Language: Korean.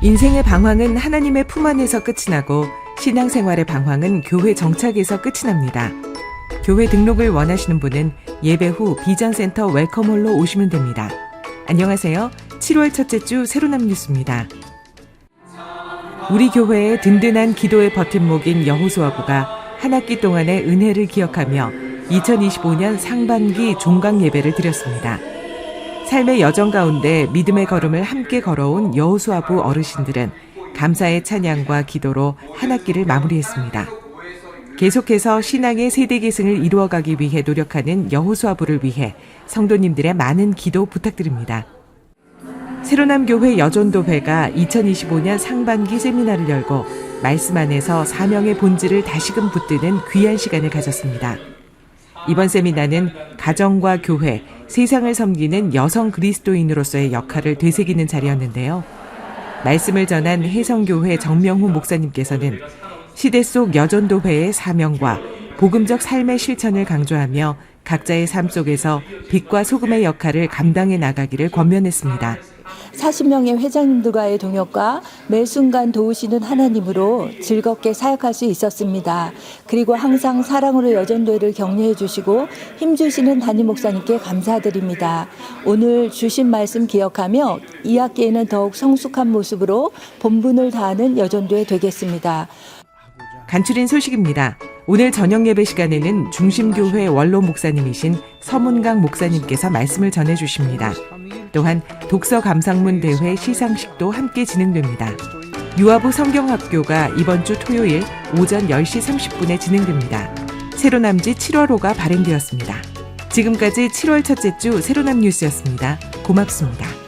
인생의 방황은 하나님의 품 안에서 끝이 나고 신앙생활의 방황은 교회 정착에서 끝이 납니다. 교회 등록을 원하시는 분은 예배 후 비전센터 웰컴홀로 오시면 됩니다. 안녕하세요. 7월 첫째 주 새로남 뉴스입니다. 우리 교회의 든든한 기도의 버팀목인 여호수아부가 한 학기 동안의 은혜를 기억하며 2025년 상반기 종강 예배를 드렸습니다. 삶의 여정 가운데 믿음의 걸음을 함께 걸어온 여호수아부 어르신들은 감사의 찬양과 기도로 한 학기를 마무리했습니다. 계속해서 신앙의 세대 계승을 이루어가기 위해 노력하는 여호수아부를 위해 성도님들의 많은 기도 부탁드립니다. 새로남 교회 여전도회가 2025년 상반기 세미나를 열고 말씀 안에서 사명의 본질을 다시금 붙드는 귀한 시간을 가졌습니다. 이번 세미나는 가정과 교회, 세상을 섬기는 여성 그리스도인으로서의 역할을 되새기는 자리였는데요. 말씀을 전한 혜성교회 정명훈 목사님께서는 시대 속 여전도회의 사명과 복음적 삶의 실천을 강조하며 각자의 삶 속에서 빛과 소금의 역할을 감당해 나가기를 권면했습니다. 40명의 회장님들과의 동역과 매 순간 도우시는 하나님으로 즐겁게 사역할 수 있었습니다. 그리고 항상 사랑으로 여전도회를 격려해 주시고 힘주시는 담임 목사님께 감사드립니다. 오늘 주신 말씀 기억하며 이 학기에는 더욱 성숙한 모습으로 본분을 다하는 여전도회 되겠습니다. 간추린 소식입니다. 오늘 저녁 예배 시간에는 중심교회 원로 목사님이신 서문강 목사님께서 말씀을 전해 주십니다. 또한 독서 감상문 대회 시상식도 함께 진행됩니다. 유아부 성경학교가 이번 주 토요일 오전 10시 30분에 진행됩니다. 새로남지 7월호가 발행되었습니다. 지금까지 7월 첫째 주 새로남 뉴스였습니다. 고맙습니다.